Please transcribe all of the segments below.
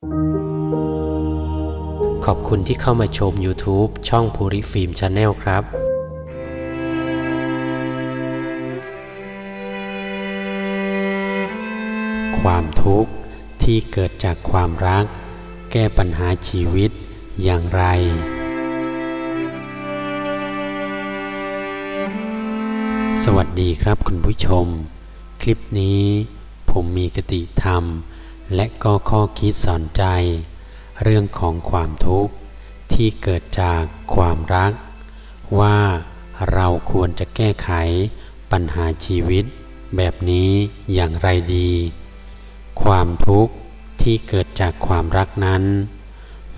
ขอบคุณที่เข้ามาชม YouTube ช่องภูริฟิล์มชาแนลครับความทุกข์ที่เกิดจากความรัก แก้ปัญหาชีวิตอย่างไร สวัสดีครับคุณผู้ชม คลิปนี้ผมมีกติธรรม และก็ข้อคิดสอนใจ เรื่องของความทุกข์ที่เกิดจากความรัก ว่าเราควรจะแก้ไขปัญหาชีวิต แบบนี้อย่างไรดี ความทุกข์ที่เกิดจากความรักนั้น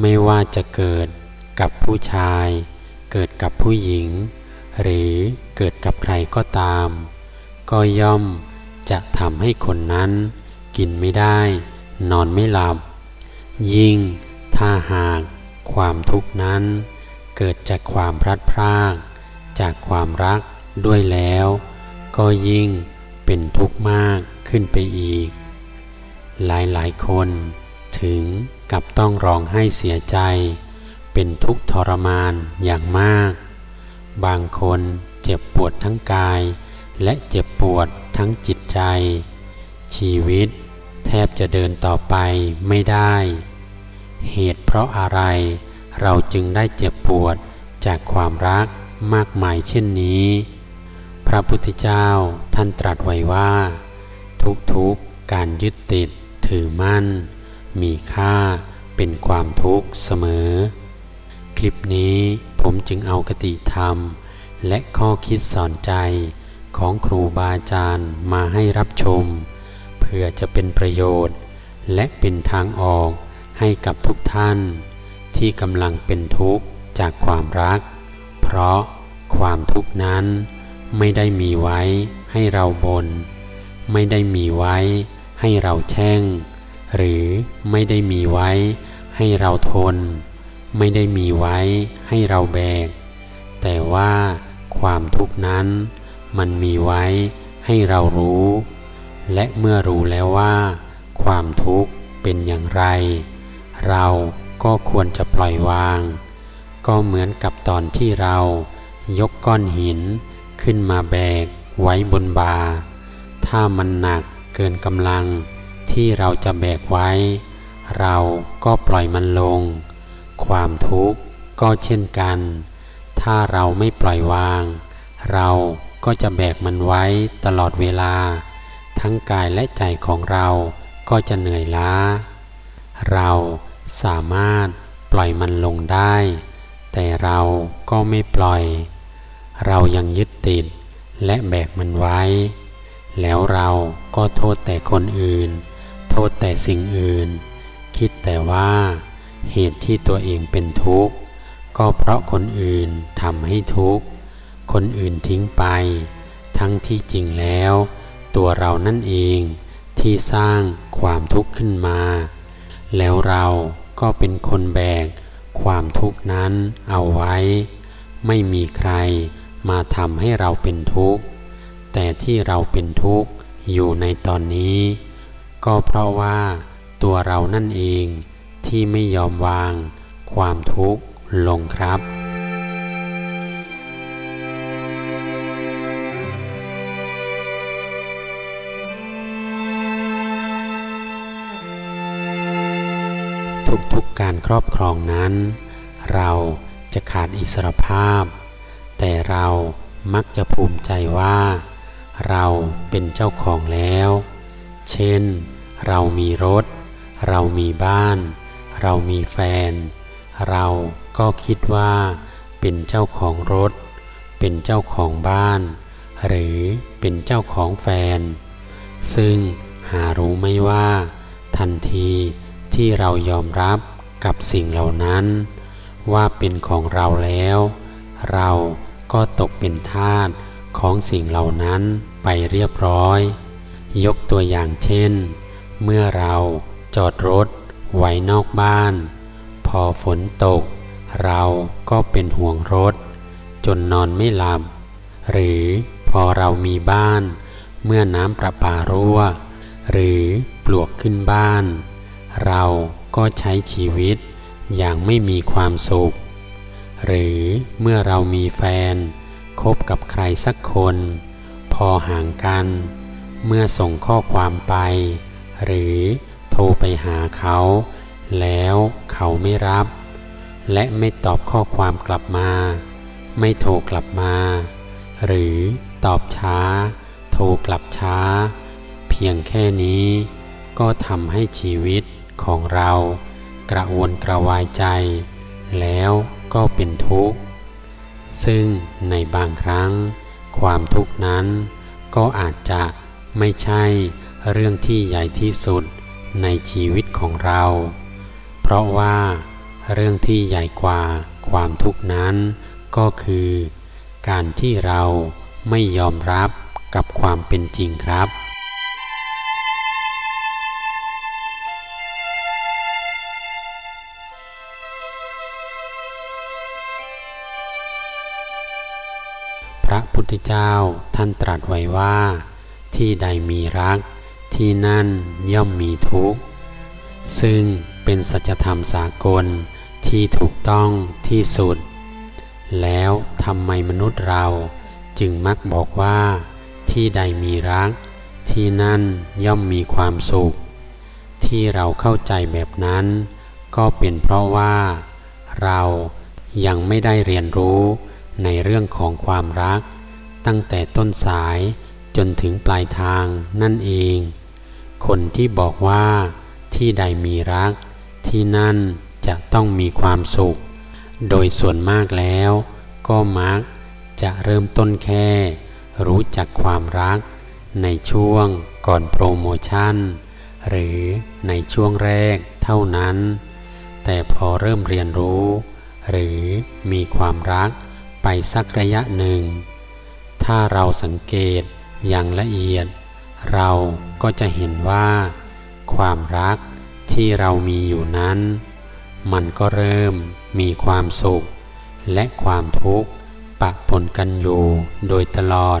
ไม่ว่าจะเกิดกับผู้ชาย เกิดกับผู้หญิง หรือเกิดกับใครก็ตาม ก็ย่อมจะทำให้คนนั้นกินไม่ได้ นอนไม่หลับ ยิ่งถ้าหากความทุกข์นั้น เกิดจากความพลัดพราก จากความรักด้วยแล้ว ก็ยิ่งเป็นทุกข์มากขึ้นไปอีก หลายๆคนถึงกับต้องร้องไห้เสียใจ เป็นทุกข์ทรมานอย่างมาก บางคนเจ็บปวดทั้งกาย และเจ็บปวดทั้งจิตใจ ชีวิต แทบจะเดินต่อไปไม่ได้ เหตุเพราะอะไร เราจึงได้เจ็บปวดจากความรักมากมายเช่นนี้ พระพุทธเจ้าท่านตรัสไว้ว่า ทุกๆการยึดติดถือมั่น มีค่าเป็นความทุกข์เสมอ คลิปนี้ผมจึงเอากติธรรม และข้อคิดสอนใจของครูบาอาจารย์มาให้รับชมื่อจะเป็นประโยชน์ และเป็นทางออกให้กับทุกท่าน ที่กำลังเป็นทุกข์จากความรัก เพราะความทุกข์นั้นไม่ได้มีไว้ให้เราบน่นไม่ได้มีไว้ให้เราแช่ง หรือไม่ได้มีไว้ให้เราทน ไม่ได้มีไว้ให้เราแบก แต่ว่าความทุกข์นั้นมันมีไว้ให้เรารู้ และเมื่อรู้แล้วว่า ความทุกข์เป็นอย่างไร เราก็ควรจะปล่อยวาง ก็เหมือนกับตอนที่เรา ยกก้อนหิน ขึ้นมาแบก ไว้บนบา ถ้ามันหนักเกินกำลัง ที่เราจะแบกไว้ เราก็ปล่อยมันลง ความทุกข์ก็เช่นกัน ถ้าเราไม่ปล่อยวาง เราก็จะแบกมันไว้ตลอดเวลา ทั้งกายและใจของเราก็จะเหนื่อยล้า เราสามารถปล่อยมันลงได้ แต่เราก็ไม่ปล่อย เรายังยึดติดและแบกมันไว้ แล้วเราก็โทษแต่คนอื่น โทษแต่สิ่งอื่น คิดแต่ว่าเหตุที่ตัวเองเป็นทุกข์ ก็เพราะคนอื่นทำให้ทุกข์ คนอื่นทิ้งไป ทั้งที่จริงแล้ว ตัวเรานั่นเองที่สร้างความทุกข์ขึ้นมา แล้วเราก็เป็นคนแบกความทุกข์นั้นเอาไว้ ไม่มีใครมาทำให้เราเป็นทุกข์ แต่ที่เราเป็นทุกข์อยู่ในตอนนี้ ก็เพราะว่าตัวเรานั่นเองที่ไม่ยอมวางความทุกข์ลงครับ ทุกๆการครอบครองนั้น เราจะขาดอิสรภาพ แต่เรามักจะภูมิใจว่า เราเป็นเจ้าของแล้ว เช่น เรามีรถ เรามีบ้าน เรามีแฟน เราก็คิดว่า เป็นเจ้าของรถ เป็นเจ้าของบ้าน หรือเป็นเจ้าของแฟน ซึ่งหารู้ไม่ว่า ทันที ที่เรายอมรับกับสิ่งเหล่านั้น ว่าเป็นของเราแล้ว เราก็ตกเป็นทาสของสิ่งเหล่านั้นไปเรียบร้อย ยกตัวอย่างเช่น เมื่อเราจอดรถไว้นอกบ้าน พอฝนตก เราก็เป็นห่วงรถ จนนอนไม่หลับ หรือพอเรามีบ้าน เมื่อน้ำประปารั่ว หรือปลวกขึ้นบ้าน เราก็ใช้ชีวิตอย่างไม่มีความสุข หรือเมื่อเรามีแฟน คบกับใครสักคน พอห่างกัน เมื่อส่งข้อความไป หรือโทรไปหาเขา แล้วเขาไม่รับ และไม่ตอบข้อความกลับมา ไม่โทรกลับมา หรือตอบช้า โทรกลับช้า เพียงแค่นี้ก็ทำให้ชีวิต ของเรากระวนกระวายใจ แล้วก็เป็นทุกข์ ซึ่งในบางครั้ง ความทุกข์นั้น ก็อาจจะไม่ใช่เรื่องที่ใหญ่ที่สุดในชีวิตของเรา เพราะว่าเรื่องที่ใหญ่กว่าความทุกข์นั้น ก็คือ การที่เราไม่ยอมรับกับความเป็นจริงครับ ธเจ้าท่านตรัสไว้ว่า ที่ใดมีรัก ที่นั่นย่อมมีทุกข์ ซึ่งเป็นสัจธรรมสากลที่ถูกต้องที่สุด แล้วทำไมมนุษย์เราจึงมักบอกว่า ที่ใดมีรัก ที่นั่นย่อมมีความสุข ที่เราเข้าใจแบบนั้น ก็เป็นเพราะว่า เรายังไม่ได้เรียนรู้ในเรื่องของความรัก ตั้งแต่ต้นสายจนถึงปลายทางนั่นเอง คนที่บอกว่าที่ใดมีรัก ที่นั่นจะต้องมีความสุข โดยส่วนมากแล้ว ก็มักจะเริ่มต้นแค่ รู้จักความรัก ในช่วงก่อนโปรโมชั่น หรือในช่วงแรกเท่านั้น แต่พอเริ่มเรียนรู้ หรือมีความรักไปสักระยะหนึ่ง ถ้าเราสังเกตอย่างละเอียด เราก็จะเห็นว่า ความรักที่เรามีอยู่นั้น มันก็เริ่มมีความสุข และความทุกข์ปะปนกันอยู่โดยตลอด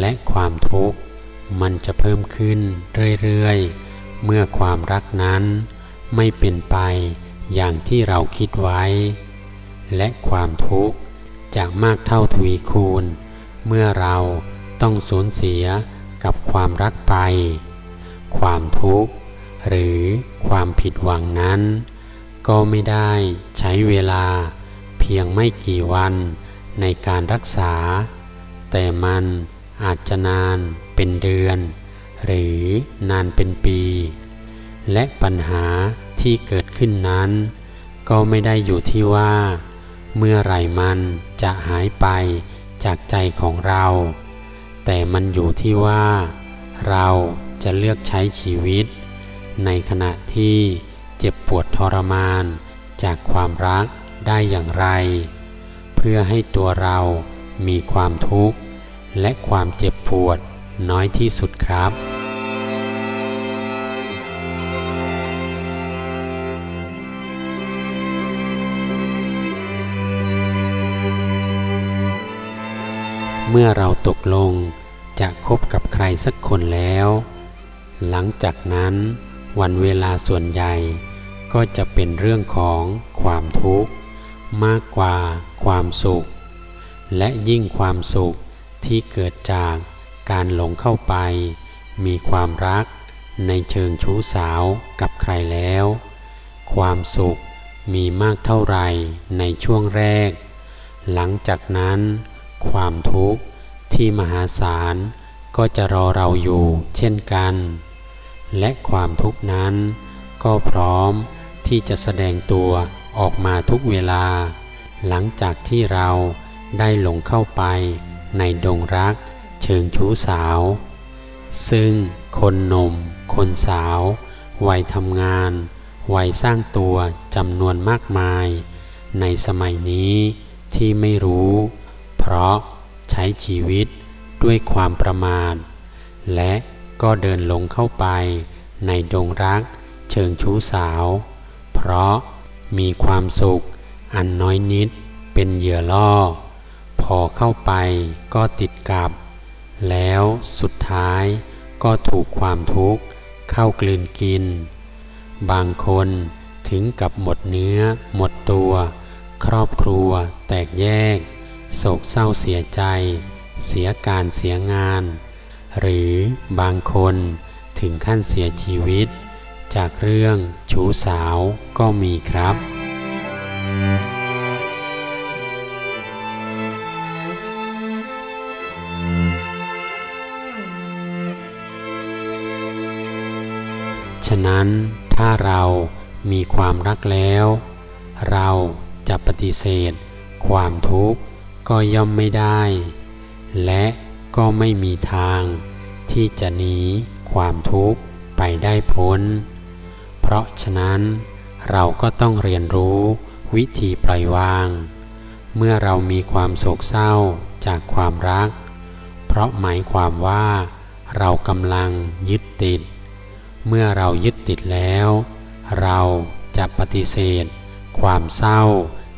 และความทุกข์มันจะเพิ่มขึ้นเรื่อยๆ เมื่อความรักนั้นไม่เป็นไปอย่างที่เราคิดไว้ และความทุกข์จะมากเท่าทวีคูณ เมื่อเราต้องสูญเสียกับความรักไป ความทุกข์หรือความผิดหวังนั้น ก็ไม่ได้ใช้เวลาเพียงไม่กี่วันในการรักษา แต่มันอาจจะนานเป็นเดือน หรือนานเป็นปี และปัญหาที่เกิดขึ้นนั้น ก็ไม่ได้อยู่ที่ว่า เมื่อไหร่มันจะหายไป จากใจของเรา แต่มันอยู่ที่ว่า เราจะเลือกใช้ชีวิต ในขณะที่เจ็บปวดทรมาน จากความรักได้อย่างไร เพื่อให้ตัวเรามีความทุกข์ และความเจ็บปวดน้อยที่สุดครับ เมื่อเราตกลงจะคบกับใครสักคนแล้ว หลังจากนั้นวันเวลาส่วนใหญ่ก็จะเป็นเรื่องของความทุกข์ มากกว่าความสุข และยิ่งความสุขที่เกิดจากการหลงเข้าไป มีความรักในเชิงชู้สาวกับใครแล้ว ความสุขมีมากเท่าไหร่ในช่วงแรก หลังจากนั้น ความทุกข์ที่มหาศาลก็จะรอเราอยู่เช่นกัน และความทุกข์นั้น ก็พร้อมที่จะแสดงตัวออกมาทุกเวลา หลังจากที่เราได้หลงเข้าไปในดงรักเชิงชู้สาว ซึ่งคนหนุ่ม คนสาว วัยทำงาน วัยสร้างตัวจำนวนมากมาย ในสมัยนี้ที่ไม่รู้ เพราะใช้ชีวิตด้วยความประมาทและก็เดินหลงเข้าไปในดงรักเชิงชู้สาว เพราะมีความสุขอันน้อยนิดเป็นเหยื่อล่อ พอเข้าไปก็ติดกับ แล้วสุดท้ายก็ถูกความทุกข์เข้ากลืนกิน บางคนถึงกับหมดเนื้อหมดตัว ครอบครัวแตกแยก โศกเศร้าเสียใจ เสียการเสียงาน หรือบางคนถึงขั้นเสียชีวิต จากเรื่องชู้สาวก็มีครับ ฉะนั้นถ้าเรามีความรักแล้ว เราจะปฏิเสธความทุกข์ ก็ย่อมไม่ได้ และก็ไม่มีทางที่จะหนีความทุกข์ไปได้พ้น เพราะฉะนั้นเราก็ต้องเรียนรู้วิธีปล่อยวาง เมื่อเรามีความโศกเศร้าจากความรัก เพราะหมายความว่าเรากำลังยึดติด เมื่อเรายึดติดแล้ว เราจะปฏิเสธ ความเศร้า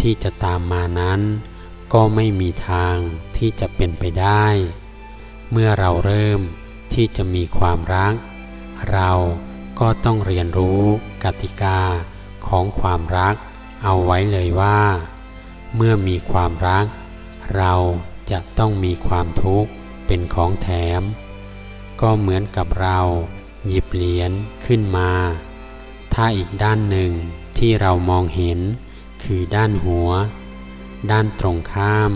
ที่จะตามมานั้น ก็ไม่มีทางที่จะเป็นไปได้ เมื่อเราเริ่มที่จะมีความรัก เราก็ต้องเรียนรู้กติกาของความรัก เอาไว้เลยว่า เมื่อมีความรัก เราจะต้องมีความทุกข์เป็นของแถม ก็เหมือนกับเราหยิบเหรียญขึ้นมา ถ้าอีกด้านหนึ่งที่เรามองเห็นคือด้านหัว ด้านตรงข้าม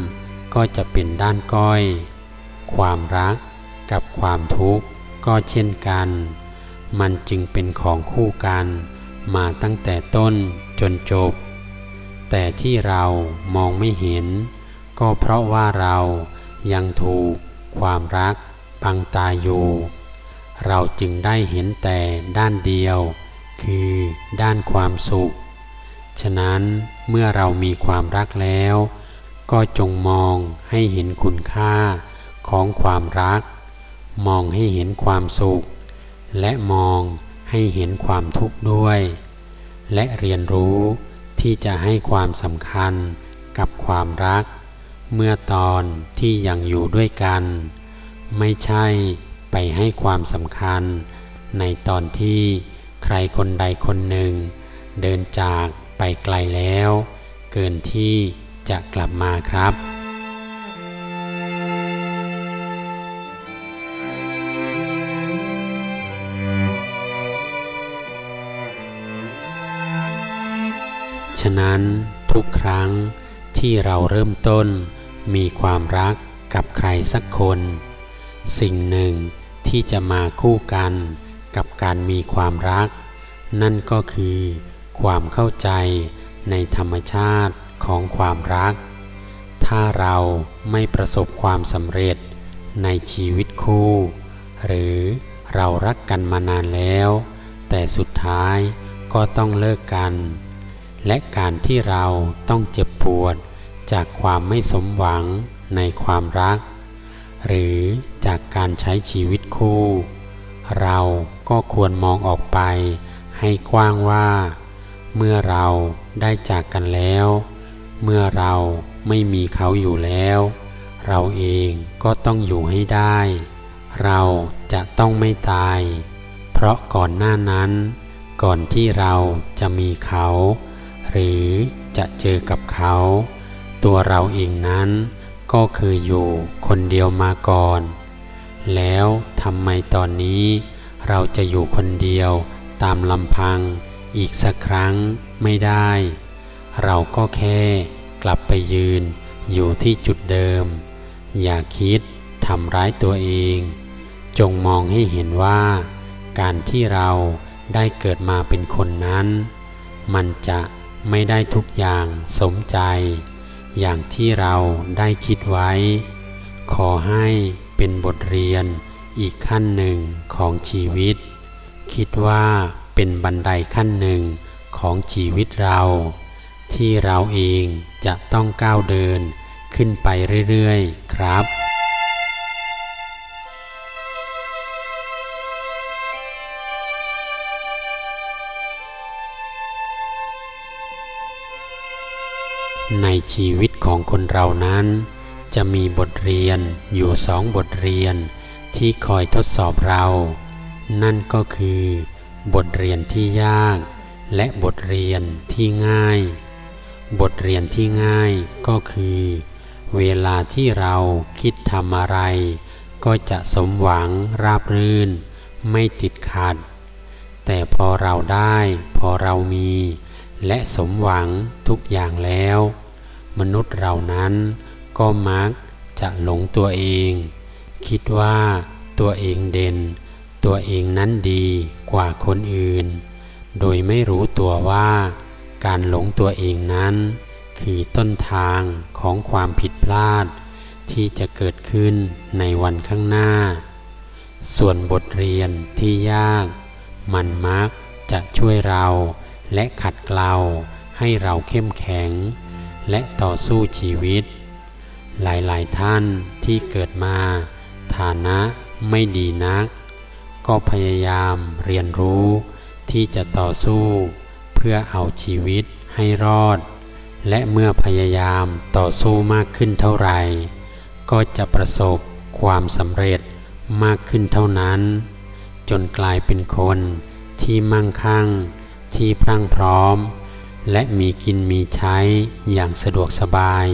ก็จะเป็นด้านก้อย ความรักกับความทุกข์ก็เช่นกัน มันจึงเป็นของคู่กัน มาตั้งแต่ต้นจนจบ แต่ที่เรามองไม่เห็น ก็เพราะว่าเรายังถูกความรักบังตาอยู่ เราจึงได้เห็นแต่ด้านเดียว คือด้านความสุข ฉะนั้นเมื่อเรามีความรักแล้ว ก็จงมองให้เห็นคุณค่าของความรัก มองให้เห็นความสุข และมองให้เห็นความทุกข์ด้วย และเรียนรู้ที่จะให้ความสำคัญกับความรัก เมื่อตอนที่ยังอยู่ด้วยกัน ไม่ใช่ไปให้ความสำคัญ ในตอนที่ใครคนใดคนหนึ่ง เดินจาก ไปไกลแล้ว เกินที่จะกลับมาครับฉะนั้นทุกครั้งที่เราเริ่มต้นมีความรักกับใครสักคน สิ่งหนึ่งที่จะมาคู่กันกับการมีความรัก นั่นก็คือ ความเข้าใจในธรรมชาติของความรัก ถ้าเราไม่ประสบความสำเร็จในชีวิตคู่ หรือเรารักกันมานานแล้ว แต่สุดท้ายก็ต้องเลิกกัน และการที่เราต้องเจ็บปวดจากความไม่สมหวังในความรัก หรือจากการใช้ชีวิตคู่ เราก็ควรมองออกไปให้กว้างว่า เมื่อเราได้จากกันแล้ว เมื่อเราไม่มีเขาอยู่แล้ว เราเองก็ต้องอยู่ให้ได้ เราจะต้องไม่ตาย เพราะก่อนหน้านั้น ก่อนที่เราจะมีเขา หรือจะเจอกับเขา ตัวเราเองนั้นก็เคยอยู่คนเดียวมาก่อน แล้วทำไมตอนนี้ เราจะอยู่คนเดียวตามลำพัง อีกสักครั้งไม่ได้ เราก็แค่กลับไปยืนอยู่ที่จุดเดิม อย่าคิดทำร้ายตัวเอง จงมองให้เห็นว่า การที่เราได้เกิดมาเป็นคนนั้น มันจะไม่ได้ทุกอย่างสมใจ อย่างที่เราได้คิดไว้ ขอให้เป็นบทเรียนอีกขั้นหนึ่งของชีวิต คิดว่า เป็นบันไดขั้นหนึ่งของชีวิตเรา ที่เราเองจะต้องก้าวเดินขึ้นไปเรื่อยๆ ครับในชีวิตของคนเรานั้น จะมีบทเรียนอยู่สองบทเรียนที่คอยทดสอบเรา นั่นก็คือ บทเรียนที่ยาก และบทเรียนที่ง่าย บทเรียนที่ง่ายก็คือ เวลาที่เราคิดทำอะไร ก็จะสมหวังราบรื่น ไม่ติดขัด แต่พอเราได้ พอเรามี และสมหวังทุกอย่างแล้ว มนุษย์เรานั้นก็มักจะหลงตัวเอง คิดว่าตัวเองเด่น ตัวเองนั้นดีกว่าคนอื่น โดยไม่รู้ตัวว่าการหลงตัวเองนั้น คือต้นทางของความผิดพลาด ที่จะเกิดขึ้นในวันข้างหน้า ส่วนบทเรียนที่ยาก มันมักจะช่วยเราและขัดเกลาให้เราเข้มแข็ง และต่อสู้ชีวิต หลายๆท่านที่เกิดมา ฐานะไม่ดีนัก ก็พยายามเรียนรู้ที่จะต่อสู้เพื่อเอาชีวิตให้รอด และเมื่อพยายามต่อสู้มากขึ้นเท่าไหร่ ก็จะประสบความสำเร็จมากขึ้นเท่านั้น จนกลายเป็นคนที่มั่งคั่ง ที่พรั่งพร้อม และมีกินมีใช้อย่างสะดวกสบาย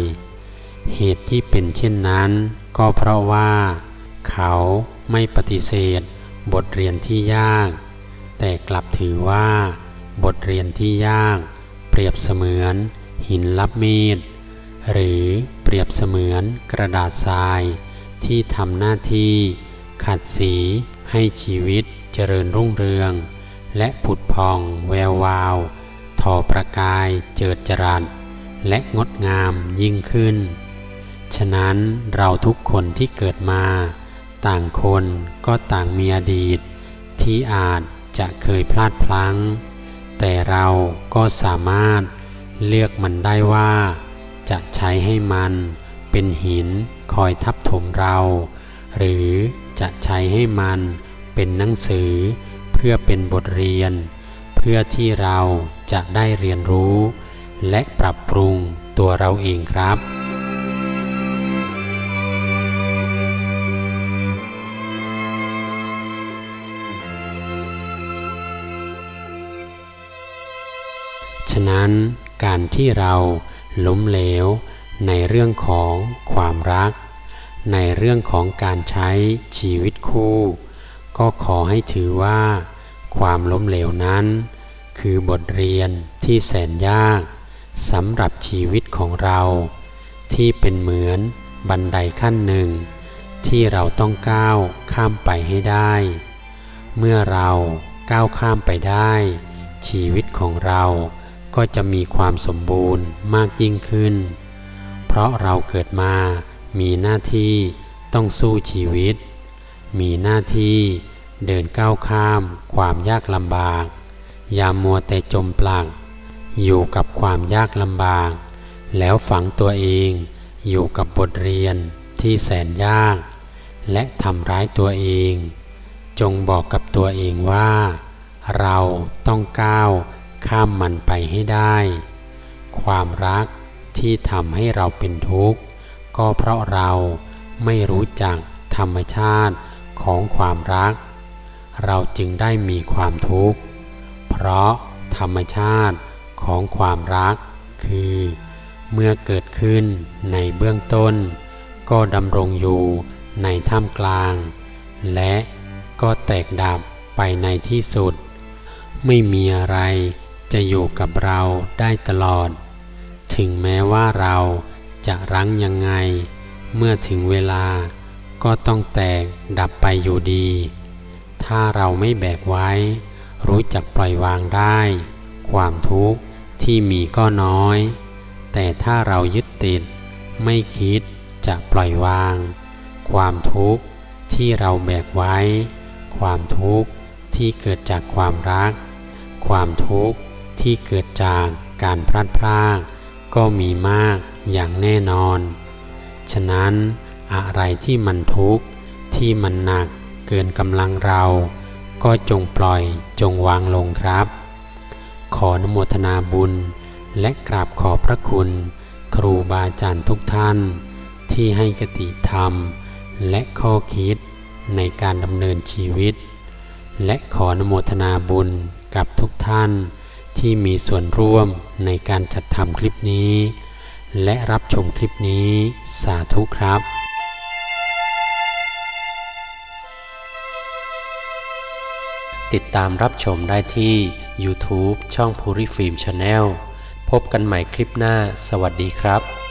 เหตุที่เป็นเช่นนั้น ก็เพราะว่า เขาไม่ปฏิเสธ บทเรียนที่ยาก แต่กลับถือว่า บทเรียนที่ยาก เปรียบเสมือน หินลับมีด หรือเปรียบเสมือนกระดาษทราย ที่ทำหน้าที่ ขัดสีให้ชีวิตเจริญรุ่งเรือง และผุดพองแวววาวทอประกายเจิดจรัสและงดงามยิ่งขึ้น ฉะนั้นเราทุกคนที่เกิดมา ต่างคนก็ต่างมีอดีต ที่อาจจะเคยพลาดพลั้ง แต่เราก็สามารถเลือกมันได้ว่า จะใช้ให้มันเป็นหินคอยทับถมเรา หรือจะใช้ให้มันเป็นหนังสือเพื่อเป็นบทเรียน เพื่อที่เราจะได้เรียนรู้ และปรับปรุงตัวเราเองครับ นั้นการที่เราล้มเหลว ในเรื่องของความรัก ในเรื่องของการใช้ชีวิตคู่ ก็ขอให้ถือว่า ความล้มเหลวนั้น คือบทเรียนที่แสนยากสำหรับชีวิตของเรา ที่เป็นเหมือนบันไดขั้นหนึ่ง ที่เราต้องก้าวข้ามไปให้ได้ เมื่อเราก้าวข้ามไปได้ ชีวิตของเรา ก็จะมีความสมบูรณ์มากยิ่งขึ้น เพราะเราเกิดมามีหน้าที่ต้องสู้ชีวิต มีหน้าที่เดินก้าวข้ามความยากลำบาก อย่ามัวแต่จมปลักอยู่กับความยากลำบาก แล้วฝังตัวเองอยู่กับบทเรียนที่แสนยาก และทำร้ายตัวเอง จงบอกกับตัวเองว่า เราต้องก้าว ข้ามมันไปให้ได้ ความรักที่ทำให้เราเป็นทุกข์ ก็เพราะเราไม่รู้จักธรรมชาติของความรัก เราจึงได้มีความทุกข์ เพราะธรรมชาติของความรัก คือ เมื่อเกิดขึ้นในเบื้องต้น ก็ดำรงอยู่ในท่ามกลาง และก็แตกดับไปในที่สุด ไม่มีอะไร จะอยู่กับเราได้ตลอด ถึงแม้ว่าเราจะรั้งยังไง เมื่อถึงเวลาก็ต้องแตกดับไปอยู่ดี ถ้าเราไม่แบกไว้ รู้จักปล่อยวางได้ ความทุกข์ที่มีก็น้อย แต่ถ้าเรายึดติด ไม่คิดจะปล่อยวาง ความทุกข์ที่เราแบกไว้ ความทุกข์ที่เกิดจากความรัก ความทุกข์ ที่เกิดจากการพลัดพรากก็มีมากอย่างแน่นอน ฉะนั้นอะไรที่มันทุกข์ที่มันหนักเกินกำลังเรา ก็จงปล่อยจงวางลงครับ ขอนโมทนาบุญ และกราบขอบพระคุณ ครูบาอาจารย์ทุกท่าน ที่ให้กติธรรม และข้อคิดในการดำเนินชีวิต และขอนโมทนาบุญกับทุกท่าน ที่มีส่วนร่วมในการจัดทำคลิปนี้ และรับชมคลิปนี้สาธุครับติดตามรับชมได้ที่ YouTube ช่องภูริฟิล์มชาแนลพบกันใหม่คลิปหน้า สวัสดีครับ